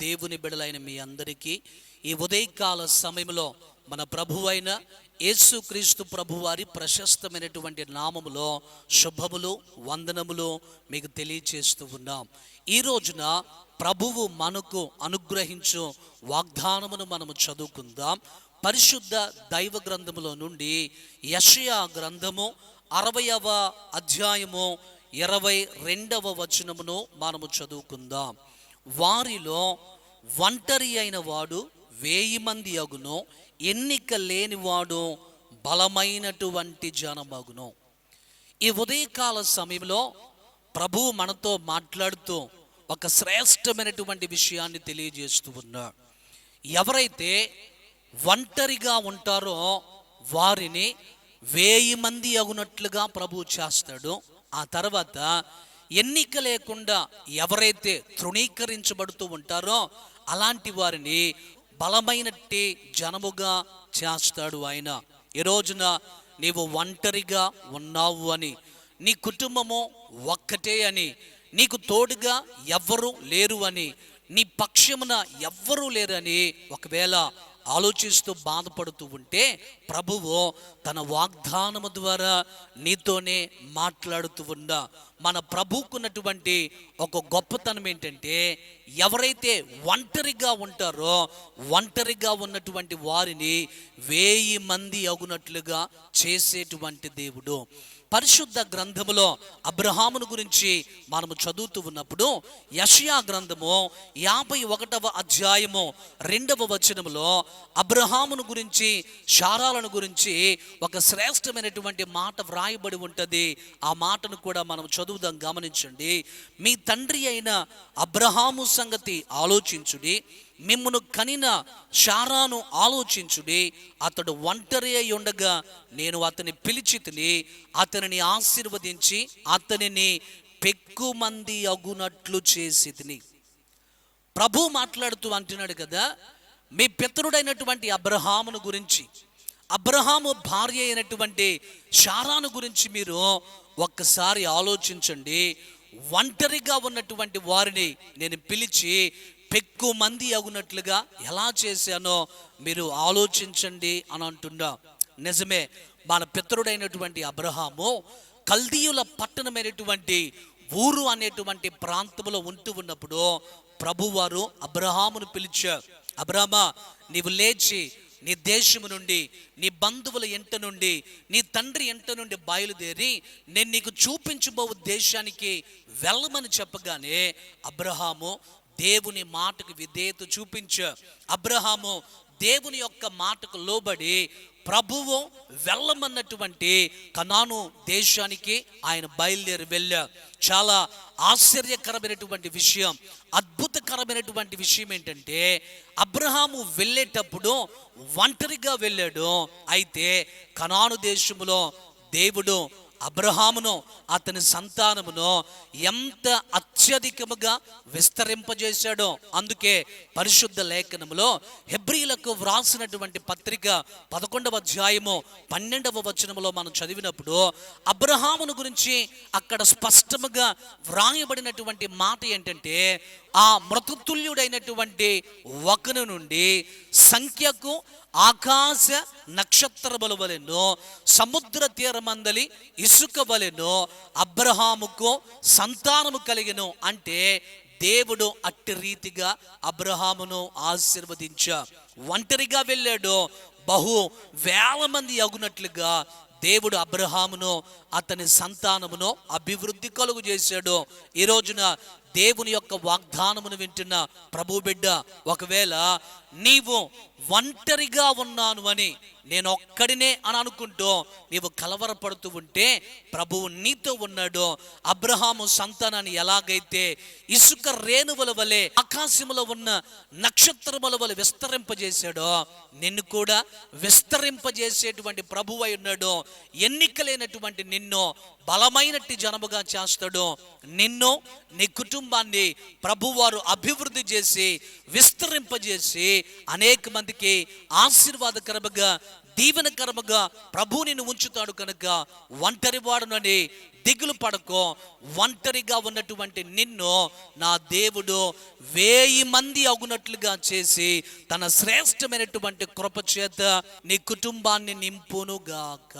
దేవుని బిడలైన మీ అందరికీ ఈ ఉదయకాల సమయంలో మన ప్రభువైన యేసుక్రీస్తు ప్రభువారి ప్రశస్తమైనటువంటి నామములో శుభములు వందనములు మీకు తెలియచేస్తూ ఉన్నాం. ఈ రోజున ప్రభువు మనకు అనుగ్రహించు వాగ్దానమును మనము చదువుకుందాం. పరిశుద్ధ దైవ గ్రంథములో నుండి యషయా గ్రంథము అరవయవ అధ్యాయము ఇరవై రెండవ వచనమును మనము చదువుకుందాం. వారిలో ఒంటరి అయిన వాడు వేయి మంది అగును ఎన్నిక లేనివాడు బలమైనటువంటి జనమగును ఈ ఉదయకాల సమయంలో ప్రభు మనతో మాట్లాడుతూ ఒక శ్రేష్టమైనటువంటి విషయాన్ని తెలియజేస్తూ ఉన్నాడు. ఎవరైతే ఒంటరిగా ఉంటారో వారిని వేయి మంది అగునట్లుగా ప్రభువు చేస్తాడు. ఆ తర్వాత ఎన్నిక లేకుండా ఎవరైతే తృణీకరించబడుతూ ఉంటారో అలాంటి వారిని బలమైనట్టి జనముగా చేస్తాడు ఆయన. ఈ రోజున నీవు ఒంటరిగా ఉన్నావు అని నీ కుటుంబము ఒక్కటే అని నీకు తోడుగా ఎవ్వరూ లేరు అని నీ పక్షమున ఎవ్వరూ లేరని ఒకవేళ ఆలోచిస్తూ బాధపడుతూ ఉంటే ప్రభువు తన వాగ్దానము ద్వారా నీతోనే మాట్లాడుతూ ఉందా మన ప్రభుకున్నటువంటి ఒక గొప్పతనం ఏంటంటే ఎవరైతే ఒంటరిగా ఉంటారో ఒంటరిగా ఉన్నటువంటి వారిని వేయి మంది అగునట్లుగా చేసేటువంటి దేవుడు. పరిశుద్ధ గ్రంథములో అబ్రహామును గురించి మనము చదువుతూ ఉన్నప్పుడు యషియా గ్రంథము యాభై ఒకటవ అధ్యాయము రెండవ వచనములో అబ్రహామును గురించి శారాలను గురించి ఒక శ్రేష్టమైనటువంటి మాట వ్రాయబడి ఉంటుంది. ఆ మాటను కూడా మనం చదువుదాం గమనించండి. మీ తండ్రి అయిన అబ్రహాము సంగతి ఆలోచించుడి. మిమ్మును కనిన శారాను ఆలోచించుడి. అతడు ఒంటరి అయి ఉండగా నేను అతని పిలిచి తిని అతనిని ఆశీర్వదించి అతనిని పెక్కుమంది అగునట్లు చేసి తిని. ప్రభు మాట్లాడుతూ అంటున్నాడు కదా మీ పితరుడైనటువంటి అబ్రహామును గురించి అబ్రహాము భార్య అయినటువంటి శారాను గురించి మీరు ఒక్కసారి ఆలోచించండి. ఒంటరిగా ఉన్నటువంటి వారిని నేను పిలిచి పెక్కు మంది అగునట్లుగా ఎలా చేశానో మీరు ఆలోచించండి అని అంటున్నా నిజమే. మన పితరుడైనటువంటి అబ్రహాము కల్దీయుల పట్టణమైనటువంటి ఊరు అనేటువంటి ప్రాంతంలో ఉంటూ ఉన్నప్పుడు ప్రభువారు అబ్రహామును పిలిచారు. అబ్రహమా నీవు లేచి నీ దేశము నుండి నీ బంధువుల ఎంట నుండి నీ తండ్రి ఎంట నుండి బయలుదేరి నేను నీకు చూపించబో దేశానికి వెళ్ళమని చెప్పగానే అబ్రహాము దేవుని మాటకు విధేయత చూపించ. అబ్రహాము దేవుని యొక్క మాటకు లోబడి ప్రభువు వెళ్ళమన్నటువంటి కనాను దేశానికి ఆయన బయలుదేరి వెళ్ళా చాలా ఆశ్చర్యకరమైనటువంటి విషయం. అద్భుతకరమైనటువంటి విషయం ఏంటంటే అబ్రహాము వెళ్ళేటప్పుడు ఒంటరిగా వెళ్ళాడు. అయితే కనాను దేశంలో దేవుడు అబ్రహామును అతని సంతానమును ఎంత అత్యధికముగా విస్తరింపజేశాడో అందుకే పరిశుద్ధ లేఖనములో హెబ్రిలకు వ్రాసినటువంటి పత్రిక పదకొండవ అధ్యాయము పన్నెండవ వచనములో మనం చదివినప్పుడు అబ్రహామును గురించి అక్కడ స్పష్టముగా వ్రాయబడినటువంటి మాట ఏంటంటే ఆ మృతతుల్యుడైనటువంటి ఒకను నుండి సంఖ్యకు ఆకాశ నక్షత్ర వలెను సముద్ర తీరమందలి ఇసుక వలెను అబ్రహాముకు సంతానము కలిగను అంటే దేవుడు అట్టి రీతిగా అబ్రహామును ఆశీర్వదించా. ఒంటరిగా వెళ్ళాడు. బహు వేల మంది అగునట్లుగా దేవుడు అబ్రహామును అతని సంతానమును అభివృద్ధి కలుగు చేశాడు. ఈ రోజున దేవుని యొక్క వాగ్దానమును వింటున్న ప్రభు బిడ్డ ఒకవేళ నీవు ఒంటరిగా ఉన్నాను అని నేను ఒక్కడినే అని అనుకుంటూ నీవు కలవరపడుతూ ఉంటే ప్రభువు నీతో ఉన్నాడు. అబ్రహాము సంతానాన్ని ఎలాగైతే ఇసుక రేణువుల వలె ఆకాశములో ఉన్న నక్షత్రముల వలె విస్తరింపజేశాడో నిన్ను కూడా విస్తరింపజేసేటువంటి ప్రభువు అయి ఉన్నాడు. ఎన్నికలేనటువంటి నిన్ను బలమైనట్టి జనముగా చేస్తాడు. నిన్ను నీ కుటుంబాన్ని ప్రభువారు అభివృద్ధి చేసి విస్తరింపజేసి అనేక మందికి ఆశీర్వాదకరముగా దీవెనకరముగా ప్రభు నిన్ను ఉంచుతాడు కనుక ఒంటరి వాడునని దిగులు పడకో. ఒంటరిగా ఉన్నటువంటి నిన్ను నా దేవుడు వేయి మంది అగునట్లుగా చేసి తన శ్రేష్టమైనటువంటి కృప చేత నీ కుటుంబాన్ని నింపునుగాక.